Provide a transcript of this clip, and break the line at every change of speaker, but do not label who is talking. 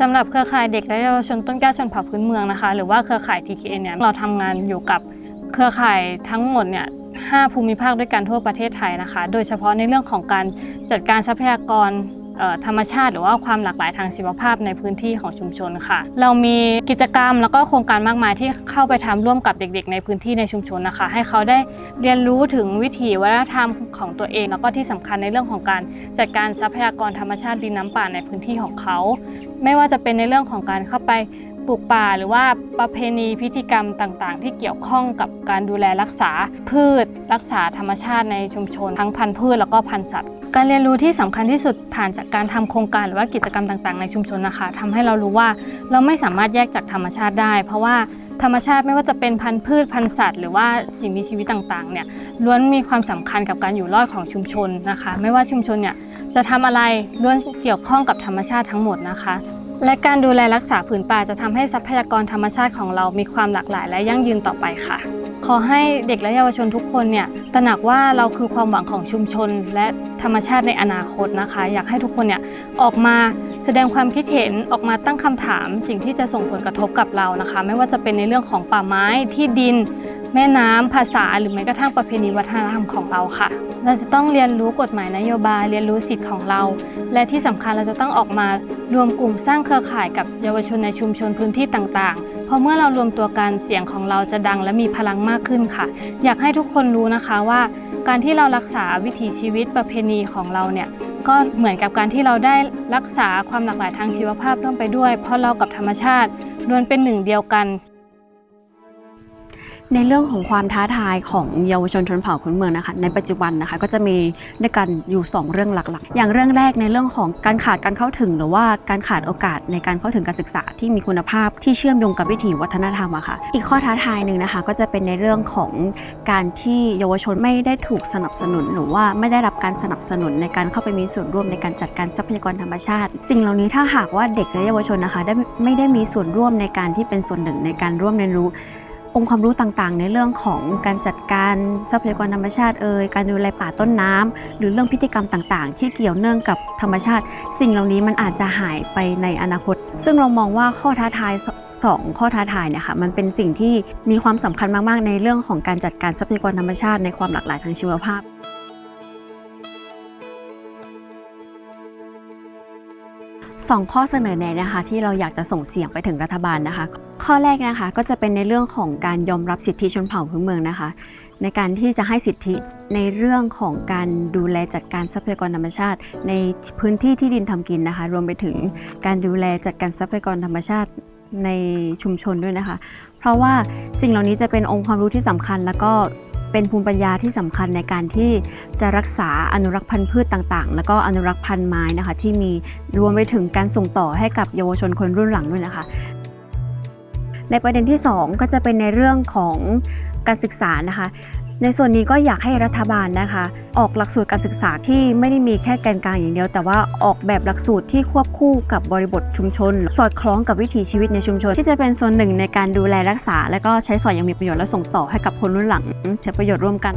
สำหรับเครือข่ายเด็กและเยาวชนต้นกล้าชนเผ่าพื้นเมืองนะคะ หรือว่าเครือข่าย TKN เนี่ยเราทำงานอยู่กับเครือข่ายทั้งหมดเนี่ยห้าภูมิภาคด้วยกันทั่วประเทศไทยนะคะ โดยเฉพาะในเรื่องของการจัดการทรัพยากรธรรมชาติหรือว่าความหลากหลายทางชีวภาพในพื้นที่ของชุมชนค่ะ เรามีกิจกรรมแล้วก็โครงการมากมายที่เข้าไปทำร่วมกับเด็กๆ ในพื้นที่ในชุมชนนะคะ ให้เขาได้เรียนรู้ถึงวิถีวัฒนธรรมของตัวเอง แล้วก็ที่สำคัญในเรื่องของการจัดการทรัพยากรธรรมชาติดินน้ำป่าในพื้นที่ของเขา ไม่ว่าจะเป็นในเรื่องของการเข้าไปปลูกป่าหรือว่าประเพณีพิธีกรรมต่างๆ ที่เกี่ยวข้องกับการดูแลรักษาพืช รักษาธรรมชาติในชุมชน ทั้งพันธุ์พืชแล้วก็พันธุ์สัตว์ การเรียนรู้ที่สำคัญที่สุดผ่านจากการทำโครงการหรือว่ากิจกรรมต่างๆ ในชุมชนนะคะทำให้เรารู้ว่าเราไม่สามารถแยกจากธรรมชาติได้ เพราะว่าธรรมชาติไม่ว่าจะเป็นพันธุ์พืชพันธุ์สัตว์หรือว่าสิ่งมีชีวิตต่างๆเนี่ยล้วนมีความสำคัญกับการอยู่รอดของชุมชนนะคะ ไม่ว่าชุมชนเนี่ย จะทำอะไรล้วนเกี่ยวข้องกับธรรมชาติทั้งหมดนะคะ และการดูแลรักษาผืนป่าจะทำให้ทรัพยากรธรรมชาติของเรามีความหลากหลายและยั่งยืนต่อไปค่ะ ขอให้เด็กและเยาวชนทุกคนเนี่ยตระหนักว่าเราคือความหวังของชุมชน และธรรมชาติในอนาคตนะคะ อยากให้ทุกคนเนี่ยออกมาแสดงความคิดเห็นออกมาตั้งคำถาม สิ่งที่จะส่งผลกระทบกับเรานะคะ ไม่ว่าจะเป็นในเรื่องของป่าไม้ที่ดิน แม่น้ำภาษาหรือแม้กระทั่งประเพณีวัฒนธรรมของเราค่ะ เราจะต้องเรียนรู้กฎหมายนโยบายเรียนรู้สิทธิ์ของเรา และที่สำคัญเราจะต้องออกมารวมกลุ่มสร้างเครือข่ายกับเยาวชนในชุมชนพื้นที่ต่างๆ เพราะเมื่อเรารวมตัวกันเสียงของเราจะดังและมีพลังมากขึ้นค่ะ อยากให้ทุกคนรู้นะคะว่า การที่เรารักษาวิถีชีวิตประเพณีของเราเนี่ยก็เหมือนกับการที่เราได้รักษาความหลากหลายทางชีวภาพร่วมไปด้วย เพราะเรากับธรรมชาติล้วนเป็นหนึ่งเดียวกัน
ในเรื่องของความท้าทายของเยาวชนชนเผ่าพื้นเมืองนะคะ ในปัจจุบันนะคะก็จะมีด้วยกันอยู่ 2 เรื่องหลักๆ อย่างเรื่องแรกในเรื่องของการขาดการเข้าถึง หรือว่าการขาดโอกาสในการเข้าถึงการศึกษาที่มีคุณภาพที่เชื่อมโยงกับวิถีวัฒนธรรมอะค่ะ อีกข้อท้าทายหนึ่งนะคะ ก็จะเป็นในเรื่องของการที่เยาวชนไม่ได้ถูกสนับสนุน หรือว่าไม่ได้รับการสนับสนุนในการเข้าไปมีส่วนร่วมในการจัดการทรัพยากรธรรมชาติ สิ่งเหล่านี้ถ้าหากว่าเด็กและเยาวชนนะคะได้ไม่ได้มีส่วนร่วมในการที่เป็นส่วนหนึ่งในการร่วมเรียนรู้ องค์ความรู้ต่างๆ ในเรื่องของการจัดการทรัพยากรธรรมชาติเอ่ยการดูแลป่าต้นน้ำหรือเรื่องพิธีกรรมต่างๆ ที่เกี่ยวเนื่องกับธรรมชาติ สิ่งเหล่านี้มันอาจจะหายไปในอนาคต ซึ่งเรามองว่าข้อท้าทายสสองข้อท้าทายเนี่ยค่ะมันเป็นสิ่งที่มีความสำคัญมากๆ ในเรื่องของการจัดการทรัพยากรธรรมชาติในความหลากหลายทางชีวภาพสองข้อเสนอแนะนะคะที่เราอยากจะส่งเสียงไปถึงรัฐบาลนะคะ ข้อแรกนะคะก็จะเป็นในเรื่องของการยอมรับสิทธิชนเผ่าพื้นเมืองนะคะ ในการที่จะให้สิทธิในเรื่องของการดูแลจัดการทรัพยากรธรรมชาติ ในพื้นที่ที่ดินทำกินนะคะ รวมไปถึงการดูแลจัดการทรัพยากรธรรมชาติในชุมชนด้วยนะคะ เพราะว่าสิ่งเหล่านี้จะเป็นองค์ความรู้ที่สำคัญ แล้วก็เป็นภูมิปัญญาที่สำคัญในการที่จะรักษาอนุรักษ์พันธุ์พืชต่างๆ แล้วก็อนุรักษ์พันธุ์ไม้นะคะ ที่มีรวมไปถึงการส่งต่อให้กับเยาวชนคนรุ่นหลังด้วยนะคะ ในประเด็นที่ 2 ก็จะเป็นในเรื่องของการศึกษานะคะ ในส่วนนี้ก็อยากให้รัฐบาลนะคะ ออกหลักสูตรการศึกษาที่ไม่ได้มีแค่แกนกลางอย่างเดียว แต่ว่าออกแบบหลักสูตรที่ควบคู่กับบริบทชุมชน สอดคล้องกับวิถีชีวิตในชุมชน ที่จะเป็นส่วนหนึ่งในการดูแลรักษา และก็ใช้สอยอย่างมีประโยชน์และส่งต่อให้กับคนรุ่นหลังใช้ประโยชน์ร่วมกัน